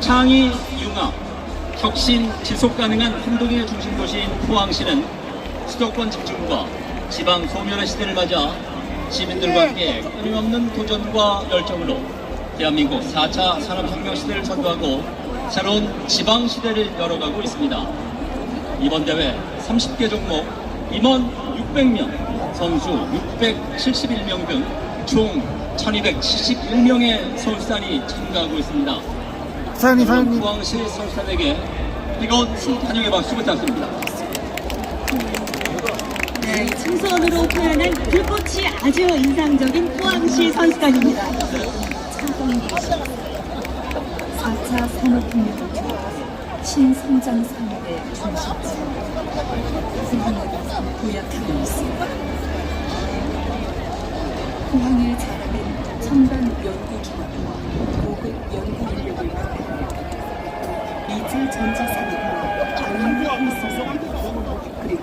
창의, 융합, 혁신, 지속 가능한 한동의 중심 도시인 포항시는 수도권 집중과 지방 소멸의 시대를 맞아 시민들과 함께 끊임없는 도전과 열정으로 대한민국 4차 산업혁명 시대를 선도하고 새로운 지방 시대를 열어가고 있습니다. 이번 대회 30개 종목 임원 600명, 선수 671명 등 총 1271명의 서울산이 참가하고 있습니다. 사장님, 사장님. 포항시 서울산에게 뜨거운 환영의 박수 부탁드립니다. 네, 청소원으로 표현한 불꽃이 아주 인상적인 포항시 선수단입니다. 4차 산업혁명을 통해 신성장 산업의 중심지 포항을 도약하고 있습니다. 포항의 자랑은 첨단 연구기업과 고급 연구 인력을 갖고 미주 전지 산업과 아이언 헬스 산업 그리고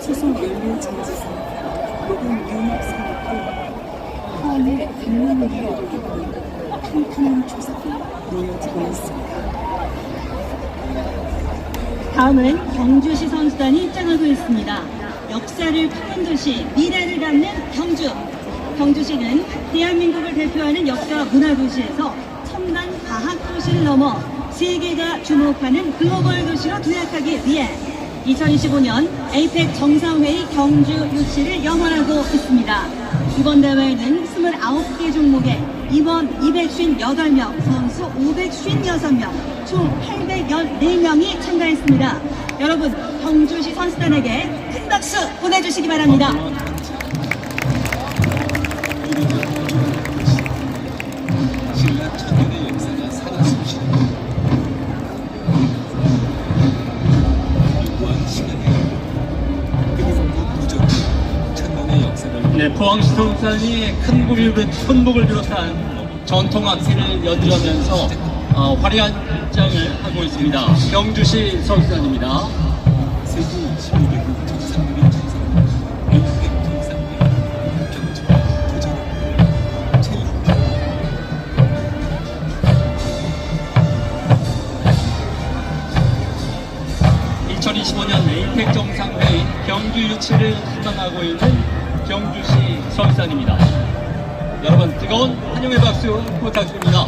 수소 연료 전지 산업, 녹음 융합 산업도 포항의 백년 기업을 잇는 탄탄한 조직이 놓여지고 있습니다. 다음은 경주시 선수단이 입장하고 있습니다. 역사를 푸는 도시, 미래를 담는 경주. 경주시는 대한민국을 대표하는 역사 문화 도시에서 첨단 과학 도시를 넘어 세계가 주목하는 글로벌 도시로 도약하기 위해 2025년 에이펙 정상회의 경주 유치를 영원하고 있습니다. 이번 대회에는 29개 종목에 임원 258명, 선수 556명, 총 814명이 참가했습니다. 여러분, 경주시 선수단에게 큰 박수 보내주시기 바랍니다. 포항시 서울산이 큰 목을, 큰 목을 비롯한 전통 악기를 연주하면서 어, 화려한 입장을 하고 있습니다. 경주시 서울산입니다. 세계 22개국 정상들이 천상 일백 정상들 경주와 도전을 챌린지 2025년 에이펙 정상회의 경주 유치를 희망하고 있는 경주시 서울산입니다. 여러분 뜨거운 환영의 박수 부탁드립니다.